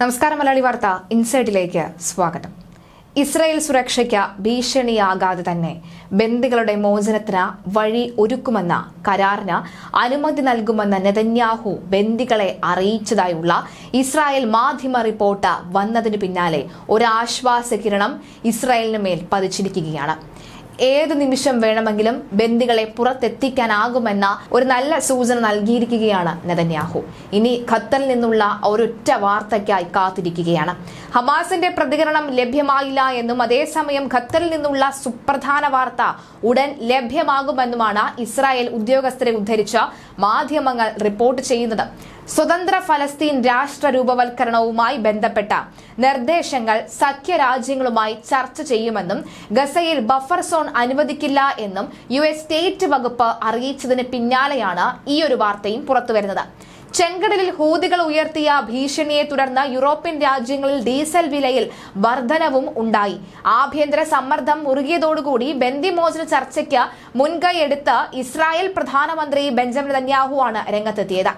നമസ്കാരം മലയാളി വാർത്ത ഇൻസൈഡിലേക്ക് സ്വാഗതം. ഇസ്രായേൽ സുരക്ഷയ്ക്ക് ഭീഷണിയാകാതെ തന്നെ ബന്ദികളുടെ മോചനത്തിന് വഴി ഒരുക്കുമെന്ന കരാറിന് അനുമതി നൽകുമെന്ന നെതന്യാഹു ബന്ദികളെ അറിയിച്ചതായുള്ള ഇസ്രായേൽ മാധ്യമ റിപ്പോർട്ട് വന്നതിന് പിന്നാലെ ഒരാശ്വാസ കിരണം ഇസ്രായേലിന് മേൽ പതിച്ചിരിക്കുകയാണ്. ഏത് നിമിഷം വേണമെങ്കിലും ബന്ദികളെ പുറത്തെത്തിക്കാനാകുമെന്ന ഒരു നല്ല സൂചന നൽകിയിരിക്കുകയാണ് നെതന്യാഹു. ഇനി ഖത്തറിൽ നിന്നുള്ള ഒരൊറ്റ വാർത്തയ്ക്കായി കാത്തിരിക്കുകയാണ്. ഹമാസിന്റെ പ്രതികരണം ലഭ്യമായില്ല എന്നും അതേസമയം ഖത്തറിൽ നിന്നുള്ള സുപ്രധാന വാർത്ത ഉടൻ ലഭ്യമാകുമെന്നുമാണ് ഇസ്രായേൽ ഉദ്യോഗസ്ഥരെ ഉദ്ധരിച്ച മാധ്യമങ്ങൾ റിപ്പോർട്ട് ചെയ്യുന്നത്. സ്വതന്ത്ര ഫലസ്തീൻ രാഷ്ട്ര രൂപവൽക്കരണവുമായി ബന്ധപ്പെട്ട നിർദ്ദേശങ്ങൾ സഖ്യരാജ്യങ്ങളുമായി ചർച്ച ചെയ്യുമെന്നും ഗസയിൽ ബഫർ സോൺ അനുവദിക്കില്ല എന്നും യു എസ് സ്റ്റേറ്റ് വകുപ്പ് അറിയിച്ചതിന് പിന്നാലെയാണ് ഈ ഒരു വാർത്തയും പുറത്തുവരുന്നത്. ചെങ്കടലിൽ ഹൂതികൾ ഉയർത്തിയ ഭീഷണിയെ തുടർന്ന് യൂറോപ്യൻ രാജ്യങ്ങളിൽ ഡീസൽ വിലയിൽ വർധനവും ഉണ്ടായി. ആഭ്യന്തര സമ്മർദ്ദം മുറുകിയതോടുകൂടി ബന്ദിമോചന ചർച്ചയ്ക്ക് മുൻകൈയെടുത്ത് ഇസ്രായേൽ പ്രധാനമന്ത്രി ബെഞ്ചമിൻ നെതന്യാഹു ആണ് രംഗത്തെത്തിയത്.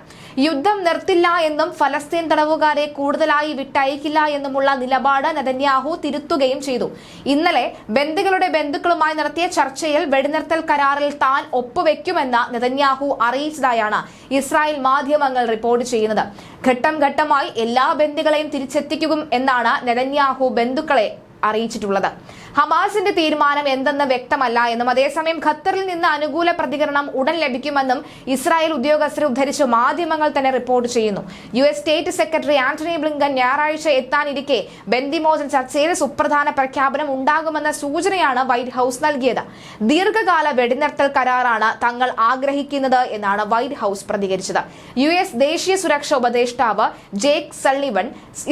യുദ്ധം നിർത്തില്ല എന്നും ഫലസ്തീൻ തടവുകാരെ കൂടുതലായി വിട്ടയക്കില്ല എന്നുമുള്ള നിലപാട് നെതന്യാഹു തിരുത്തുകയും ചെയ്തു. ഇന്നലെ ബന്ദികളുടെ ബന്ധുക്കളുമായി നടത്തിയ ചർച്ചയിൽ വെടിനിർത്തൽ കരാറിൽ താൻ ഒപ്പുവെക്കുമെന്ന് നെതന്യാഹു അറിയിച്ചതായാണ് ഇസ്രായേൽ മാധ്യമങ്ങൾ റിപ്പോർട്ട് ചെയ്യുന്നത്. ഘട്ടം ഘട്ടമായി എല്ലാ ബന്ദികളെയും തിരിച്ചെത്തിക്കും എന്നാണ് നെതന്യാഹു ബന്ധുക്കളെ അറിയിച്ചിട്ടുള്ളത്. ഹമാസിന്റെ തീരുമാനം എന്തെന്ന് വ്യക്തമല്ല എന്നും അതേസമയം ഖത്തറിൽ നിന്ന് അനുകൂല പ്രതികരണം ഉടൻ ലഭിക്കുമെന്നും ഇസ്രായേൽ ഉദ്യോഗസ്ഥരെ ഉദ്ധരിച്ച്. മാധ്യമങ്ങൾ തന്നെ റിപ്പോർട്ട് ചെയ്യുന്നു. U S state secretary Antony Blinken ഞായറാഴ്ച എത്താനിരിക്കെ ബന്ദിമോചൻ ചർച്ചയിൽ സുപ്രധാന പ്രഖ്യാപനം ഉണ്ടാകുമെന്ന സൂചനയാണ് വൈറ്റ് ഹൌസ് നൽകിയത്. ദീർഘകാല വെടിനിർത്തൽ കരാറാണ് തങ്ങൾ ആഗ്രഹിക്കുന്നത് എന്നാണ് വൈറ്റ് ഹൌസ് പ്രതികരിച്ചത്. യു എസ് ദേശീയ സുരക്ഷാ ഉപദേഷ്ടാവ് ജേക്ക് സള്ളിവൺ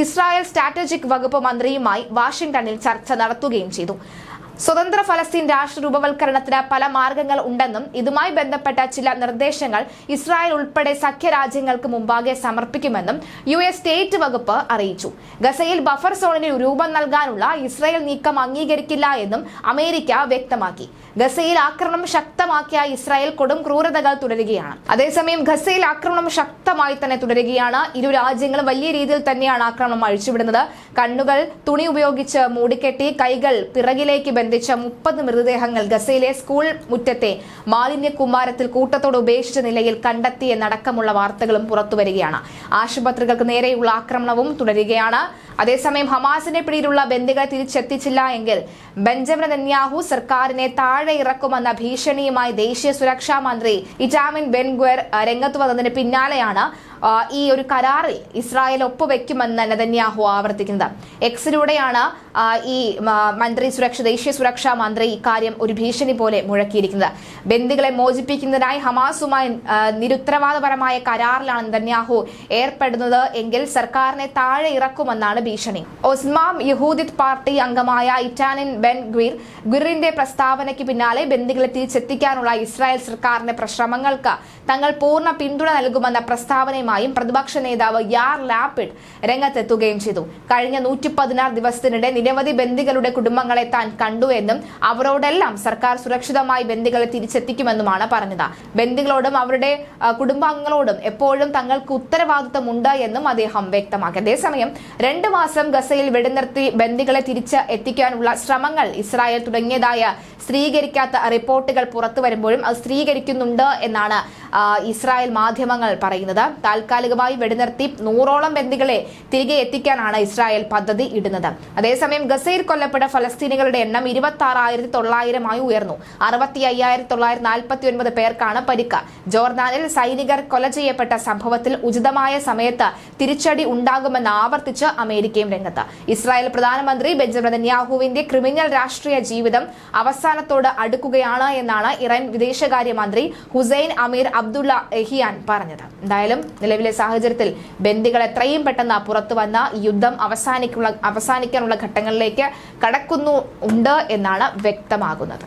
ഇസ്രായേൽ സ്ട്രാറ്റജിക് വകുപ്പ് മന്ത്രിയുമായി വാഷിംഗ്ടണിൽ ചർച്ച നടത്തുകയും ചെയ്തു. partido സ്വതന്ത്ര ഫലസ്തീൻ രാഷ്ട്ര രൂപവൽക്കരണത്തിന് പല മാർഗങ്ങൾ ഉണ്ടെന്നും ഇതുമായി ബന്ധപ്പെട്ട ചില നിർദ്ദേശങ്ങൾ ഇസ്രായേൽ ഉൾപ്പെടെ സഖ്യരാജ്യങ്ങൾക്ക് മുമ്പാകെ സമർപ്പിക്കുമെന്നും യു എസ് സ്റ്റേറ്റ് വകുപ്പ് അറിയിച്ചു. ഗസയിൽ ബഫർ സോണിന് രൂപം നൽകാനുള്ള ഇസ്രായേൽ നീക്കം അംഗീകരിക്കില്ല എന്നും അമേരിക്ക വ്യക്തമാക്കി. ഗസയിൽ ആക്രമണം ശക്തമാക്കിയ ഇസ്രായേൽ കൊടും ക്രൂരതകൾ തുടരുകയാണ്. അതേസമയം ഗസയിൽ ആക്രമണം ശക്തമായി തന്നെ തുടരുകയാണ്. ഇരു രാജ്യങ്ങളും വലിയ രീതിയിൽ തന്നെയാണ് ആക്രമണം അഴിച്ചുവിടുന്നത്. കണ്ണുകൾ തുണി ഉപയോഗിച്ച് മൂടിക്കെട്ടി കൈകൾ പിറകിലേക്ക് ബന്ധിച്ച മുപ്പത് മൃതദേഹങ്ങൾ ഗസയിലെ സ്കൂൾ മുറ്റത്തെ മാലിന്യ കുമാരത്തിൽ കൂട്ടത്തോട് ഉപേക്ഷിച്ച നിലയിൽ കണ്ടെത്തിയെന്നടക്കമുള്ള വാർത്തകളും പുറത്തുവരികയാണ് ആശുപത്രികൾക്ക് നേരെയുള്ള ആക്രമണവും തുടരുകയാണ്. അതേസമയം ഹമാസിന്റെ പിടിയിലുള്ള ബന്ദികളെ തിരിച്ചെത്തിച്ചില്ല എങ്കിൽ ബെഞ്ചമിൻ നെന്യാഹു സർക്കാരിനെ താഴെ ഇറക്കുമെന്ന ഭീഷണിയുമായി ദേശീയ സുരക്ഷാ മന്ത്രി ഇറ്റാമിൻ ബെൻഗ്വർ രംഗത്ത് വന്നതിന് പിന്നാലെയാണ് ഈ ഒരു കരാറിൽ ഇസ്രായേൽ ഒപ്പുവെക്കുമെന്ന് നെതന്യാഹു ആവർത്തിക്കുന്നത്. എക്സിലൂടെയാണ് ഈ മന്ത്രി സുരക്ഷ ദേശീയ സുരക്ഷാ മന്ത്രി ഇക്കാര്യം ഒരു ഭീഷണി പോലെ മുഴക്കിയിരിക്കുന്നത്. ബന്ദികളെ മോചിപ്പിക്കുന്നതിനായി ഹമാസുമായി നിരുത്തരവാദപരമായ കരാറിലാണ് നെതന്യാഹു ഏർപ്പെടുന്നത് എങ്കിൽ സർക്കാരിനെ താഴെ ഇറക്കുമെന്നാണ് ഭീഷണി. ഒസ്മാം യഹൂദിത് പാർട്ടി അംഗമായ ഇറ്റാനിൻ ബെൻ ഗ്വിർ ഗുറിന്റെ പ്രസ്താവനയ്ക്ക് പിന്നാലെ ബന്ദികളെ തിരിച്ചെത്തിക്കാനുള്ള ഇസ്രായേൽ സർക്കാരിന്റെ ശ്രമങ്ങൾക്ക് തങ്ങൾ പൂർണ പിന്തുണ നൽകുമെന്ന പ്രസ്താവനയുമായും പ്രതിപക്ഷ നേതാവ് യാർ ലാപിഡ് രംഗത്തെത്തുകയും ചെയ്തു. കഴിഞ്ഞ നൂറ്റി പതിനാറ് ദിവസത്തിനിടെ നിരവധി ബന്ദികളുടെ കുടുംബങ്ങളെ താൻ കണ്ടു എന്നും അവരോടെല്ലാം സർക്കാർ സുരക്ഷിതമായി ബന്ദികളെ തിരിച്ചെത്തിക്കുമെന്നുമാണ് പറഞ്ഞത്. ബന്ദികളോടും അവരുടെ കുടുംബാംഗങ്ങളോടും എപ്പോഴും തങ്ങൾക്ക് ഉത്തരവാദിത്തമുണ്ട് എന്നും അദ്ദേഹം വ്യക്തമാക്കി. അതേസമയം രണ്ടു മാസം ഗസയിൽ വെടിനിർത്തി ബന്ദികളെ തിരിച്ച് എത്തിക്കാനുള്ള ശ്രമങ്ങൾ ഇസ്രായേൽ തുടങ്ങിയതായ സ്ഥിരീകരിക്കാത്ത റിപ്പോർട്ടുകൾ പുറത്തു വരുമ്പോഴും അത് സ്ഥിരീകരിക്കുന്നുണ്ട് എന്നാണ് ഇസ്രായേൽ മാധ്യമങ്ങൾ പറയുന്നത്. താൽക്കാലികമായി വെടിനിർത്തി നൂറോളം ബന്ദികളെ തിരികെ എത്തിക്കാനാണ് ഇസ്രായേൽ പദ്ധതി ഇടുന്നത്. അതേസമയം ഗസയിൽ കൊല്ലപ്പെട്ട ഫലസ്തീനികളുടെ എണ്ണം ഇരുപത്തി ആറായിരത്തി തൊള്ളായിരമായി ഉയർന്നു. അറുപത്തി അയ്യായിരത്തി തൊള്ളായിരത്തി നാൽപ്പത്തി ഒൻപത് പേർക്കാണ് പരിക്ക്. ജോർദാനിൽ സൈനികർ കൊല ചെയ്യപ്പെട്ട സംഭവത്തിൽ ഉചിതമായ സമയത്ത് തിരിച്ചടി ഉണ്ടാകുമെന്ന് ആവർത്തിച്ച് അമേരിക്കയും രംഗത്ത്. ഇസ്രായേൽ പ്രധാനമന്ത്രി ബെഞ്ചമിൻ നെതന്യാഹുവിന്റെ ക്രിമിനൽ രാഷ്ട്രീയ ജീവിതം അവസാനത്തോട് അടുക്കുകയാണ് എന്നാണ് ഇറാൻ വിദേശകാര്യമന്ത്രി ഹുസൈൻ അമീർ അബ്ദുള്ള എഹിയാൻ പറഞ്ഞത്. എന്തായാലും നിലവിലെ സാഹചര്യത്തിൽ ബന്ദികൾ എത്രയും പെട്ടെന്ന് പുറത്തു വന്ന യുദ്ധം അവസാനിക്കുള്ള അവസാനിക്കാനുള്ള ഘട്ടങ്ങളിലേക്ക് കടക്കുന്നു ഉണ്ട് എന്നാണ് വ്യക്തമാകുന്നത്.